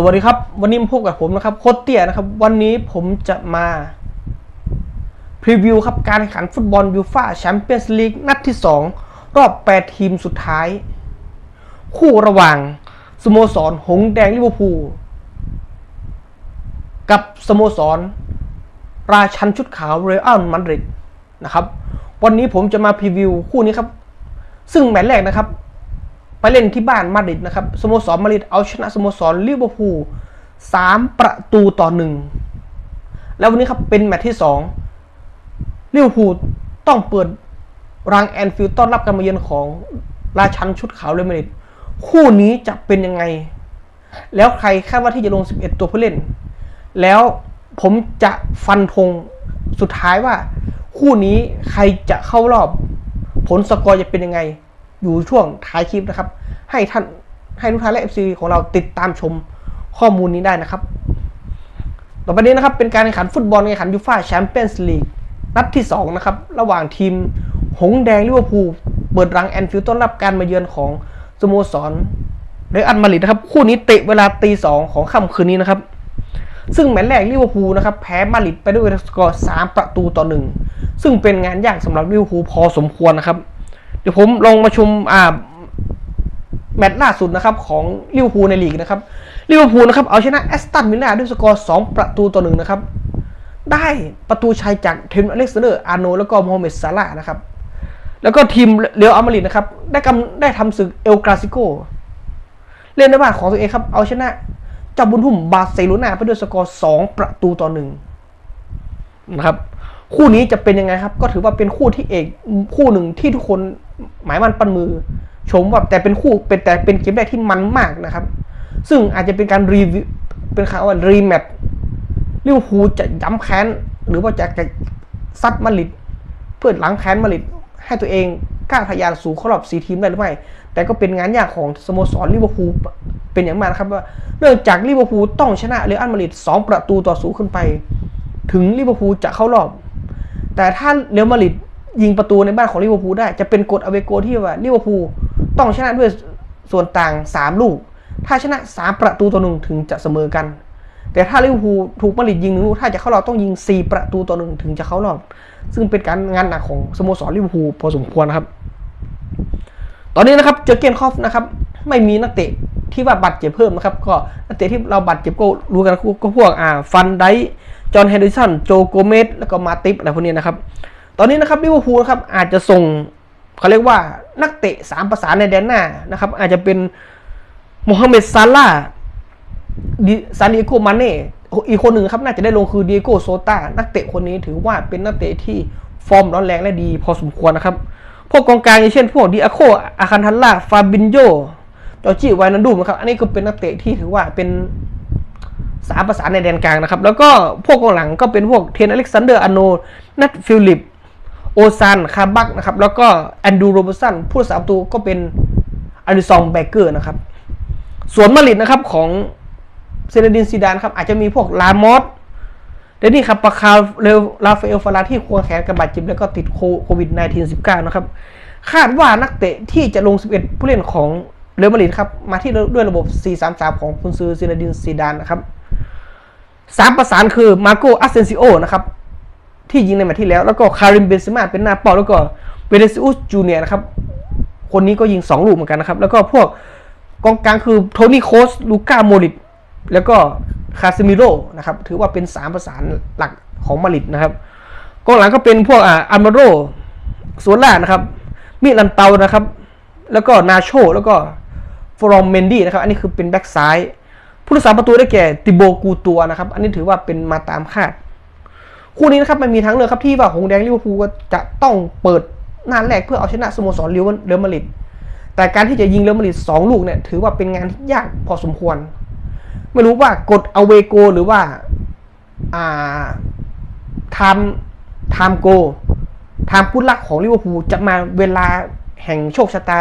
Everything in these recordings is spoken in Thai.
สวัสดีครับ วันนี้มาพบกับผมนะครับโคตเตียนะครับ วันนี้ผมจะมาพรีวิวครับการแข่งขันฟุตบอลยูฟ่าแชมเปี้ยนส์ลีกนัดที่ 2 รอบ 8 ทีมสุดท้าย คู่ระหว่าง สโมสร หงส์แดงลิเวอร์พูลกับสโมสร ราชันชุดขาวเรอัลมาดริดนะครับ วันนี้ผมจะมาพรีวิวคู่นี้ครับ ซึ่งแมตช์แรกนะครับ ไปเล่นที่บ้านมาดริดนะครับสโมสรมาดริดเอาชนะสโมสรลิเวอร์พูลสามประตูต่อหนึ่งแล้ววันนี้ครับเป็นแมตช์ที่สองลิเวอร์พูลต้องเปิดรางแอนฟิลด์ต้อนรับการมาเยือนของราชันชุดขาวเรอัลมาดริดคู่นี้จะเป็นยังไง แล้วใครคาดว่าที่จะลง 11 ตัวผู้เล่น แล้วผมจะฟันธงสุดท้ายว่า คู่นี้ใครจะเข้ารอบ ผลสกอร์จะเป็นยังไง อยู่ช่วงท้ายคลิปนะครับ ให้ท่านให้ทุกท่านและ FC ของเราติดตามชมข้อมูลนี้ได้นะครับ ต่อไปนี้นะครับเป็นการแข่งขันฟุตบอลแข่งขันยูฟ่าแชมเปี้ยนส์ลีกนัดที่ 2 นะครับ ระหว่างทีมหงส์แดงลิเวอร์พูลเปิดรังแอนฟิลด์ต้อนรับการมาเยือนของสโมสรเรอัลมาดริดนะครับ คู่นี้เตะเวลาตีสองของค่ำคืนนี้นะครับ ซึ่งแมตช์แรกลิเวอร์พูลนะครับแพ้มาดริดไปด้วยสกอร์3ประตูต่อหนึ่งซึ่งเป็นงานยากสำหรับลิเวอร์พูลพอสมควรนะครับ ดี๋ยวผมลงมาชมอ่าแมตช์ล่าสุดนะครับของลิเวอร์พูลในลีกนะครับลิเวอร์พูลนะครับเอาชนะแอสตันวิลล่าด้วยสกอร์2ประตูต่อหนึ่งนะครับได้ประตูชัยจากเทมอเล็กซานเดอร์อาร์โนแล้วก็โมฮัมเหม็ดซาร่านะครับแล้วก็ทีมเรอัลมาริดนะครับได้กำได้ทำศึกเอลกราซิโกเล่นในบ้านของตัวเองครับเอาชนะเจ้าบุญทุ่มบาร์เซโลนาไปด้วยสกอร์2ประตูต่อหนึ่งนะครับ คู่นี้จะเป็นยังไงครับ ก็ถือว่าเป็นคู่ที่เอกคู่หนึ่งที่ทุกคนหมายมันปันมือ ชมว่าแต่เป็นคู่เป็นแต่เป็นเกมแรกที่มันมากนะครับ ซึ่งอาจจะเป็นการรีวิวเป็นข่าวว่ารีแมตช์ลิเวอร์พูลจะย้ำแค้น หรือว่าจะจะซัดมาริดเพื่อหลังแค้นมาริดให้ตัวเองกล้าทะยานสู่เข้ารอบสีทีมได้หรือไม่ แต่ก็เป็นงานยากของสโมสรลิเวอร์พูลเป็นอย่างมากนะครับว่าเนื่องจากลิเวอร์พูลต้องชนะเรอัลมาดริดสองประตูต่อศูนย์ขึ้นไป ถึงลิเวอร์พูลจะเข้ารอบ แต่ถ้าเรอัลมาดริดยิงประตูในบ้านของลิเวอร์พูลได้ จะเป็นกฎอเวโกที่ว่าลิเวอร์พูลต้องชนะด้วยส่วนต่าง 3 ลูก ถ้าชนะ 3 ประตูต่อหนึ่งถึงจะเสมอกัน แต่ถ้าลิเวอร์พูลถูกมาดริดยิงหนึ่งลูก ถ้าจะเข้ารอบต้องยิง 4 ประตูต่อหนึ่งถึงจะเข้ารอบ ซึ่งเป็นการงานหนักของสโมสรลิเวอร์พูลพอสมควรนะครับ ตอนนี้นะครับเจอเกนคอฟนะครับไม่มีนักเตะที่ว่าบาดเจ็บเพิ่มนะครับ ก็นักเตะที่เราบาดเจ็บก็รู้กันก็พวกอ่าฟันได จอห์นเฮนริสันโจโกเมสแล้วก็มาติปอะไรพวกนี้นะครับ ตอนนี้นะครับลิเวอร์พูลครับอาจจะส่งเขาเรียกว่านักเตะสามประสานในแดนหน้านะครับอาจจะเป็นโมฮัมเหม็ดซาร่าดิซานดิเอโกมาเน่อีกคนหนึ่งครับน่าจะได้ลงคือดิเอโกโซตานักเตะคนนี้ถือว่าเป็นนักเตะที่ฟอร์มร้อนแรงและดีพอสมควรนะครับ พวกกองกลางอย่างเช่น พวกดิอาโคอาคันทัลล่าฟาบินโยจอร์จิวายนันดูมนะครับ อันนี้ก็เป็นนักเตะที่ถือว่าเป็น สามประสานในแดนกลางนะครับ แล้วก็พวกกองหลังก็เป็นพวกเทนอเล็กซานเดอร์อโน นัทฟิลิป โอซานคาบักนะครับ แล้วก็แอนดูโรบสันผู้รักษาประตูก็เป็นอาริซองแบกเกอร์นะครับ ส่วนมาริดนะครับของเซเนดินซีดานครับ อาจจะมีพวกลามอสเดนนี่ครับปาคาเรลลาฟาเอลฟาราที่ควงแขนกับบาดเจ็บแล้วก็ติดโควิด -19 19นะครับ คาดว่านักเตะที่จะลง 11 ผู้เล่นของเรอัลมาดริดครับ มาที่ด้วยระบบ 4-3-3 ของคุณซือเซเนดินซีดานนะครับ สามประสานคือมาโกอาเซนซิโอนะครับ ที่ยิงในแมตช์ที่แล้ว แล้วก็คาริมเบนซิมาเป็นหน้าเป้าแล้วก็เวเนซิอุสจูเนียร์นะครับ คนนี้ก็ยิง 2 ลูกเหมือนกันนะครับ แล้วก็พวกกองกลางคือโทนี่โคสลูก้าโมริตแล้วก็คาซิมิโรนะครับ ถือว่าเป็น 3 ประสานหลักของมาริดนะครับกองหลังก็เป็นพวกอ่าอัมโรโซล่านะครับ มิลันเตานะครับ แล้วก็นาโชแล้วก็ฟรอมเมนดี้นะครับ อันนี้คือเป็นแบ็กซ้าย ผู้รักษาประตูได้แก่ติโบกูตัวนะครับ อันนี้ถือว่าเป็นมาตามคาด คู่นี้นะครับมันมีทั้งเลือกครับที่ว่าหงแดงลิเวอร์พูลก็จะต้องเปิดหน้าแรกเพื่อเอาชนะสโมสรเรอัลมาดริดแต่การที่จะยิงเรอัลมาดริดสองลูกเนี่ยถือว่าเป็นงานที่ยากพอสมควร ไม่รู้ว่ากดเอาเวโกหรือว่าอ่าทม์ไทม์โกทม์พุทธลักของลิเวอร์พูลจะมาเวลาแห่งโชคชะตา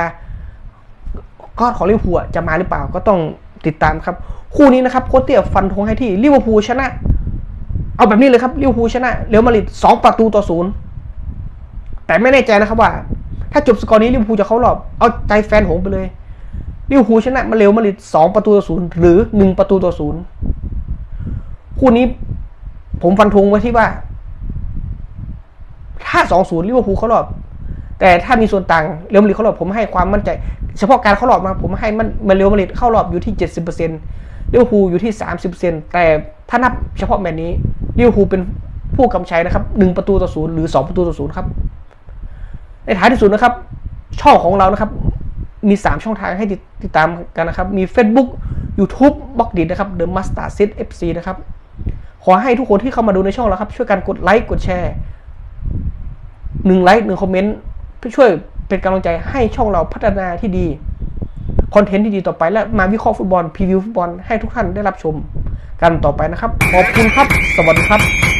ก็ของลิเวอร์พูลจะมาหรือเปล่าก็ต้องติดตามครับ คู่นี้นะครับโคชเตียฟันธงให้ที่ลิเวอร์พูลชนะ เอาแบบนี้เลยครับลิเวอร์พูลชนะเรอัลมาดริดสองประตูต่อศูนย์แต่ไม่แน่ใจนะครับว่า ถ้าจบสกอร์นี้ลิเวอร์พูลจะเข้ารอบเอาใจแฟนหงไปเลยลิเวอร์พูลชนะมาเร็วมาดริดสองประตูต่อศูนย์หรือหนึ่งประตูต่อศูนย์คู่นี้ผมฟันธงไว้ที่ว่า ถ้าสองศูนย์ลิเวอร์พูลเข้ารอบ แต่ถ้ามีส่วนต่างเรอัลมาดริดเข้ารอบผมให้ความมั่นใจ เฉพาะการเข้ารอบนะผมให้มันมาเรอัลมาดริดเข้ารอบอยู่ที่เจ็ดสิบเปอร์เซ็นต์ลิเวอร์พูลอยู่ที่สามสิบเปอร์เซ็นต์แต่ถ้านับเฉพาะแมตช์นี้ลิเวอร์พูลเป็นผู้กำชัยนะครับหนึ่งประตูต่อศูนย์หรือสองประตูต่อศูนย์ครับ ในท้ายที่สุดนะครับ ช่องของเรานะครับ มี 3 ช่องทางให้ติดติดตามกันนะครับ มี Facebook YouTube บล็อกดินะครับ The Master Set FC นะครับ ขอให้ทุกคนที่เข้ามาดูในช่องเราครับ ช่วยกันกดไลค์กดแชร์หนึ่งไลค์หนึ่งคอมเมนต์เพื่อช่วย เป็นกำลังใจให้ช่องเราพัฒนาที่ดีคอนเทนต์ที่ดีต่อไปและมาวิเคราะห์ฟุตบอลพรีวิวฟุตบอลให้ทุกท่านได้รับชมกันต่อไปนะครับ ขอบคุณครับ สวัสดีครับ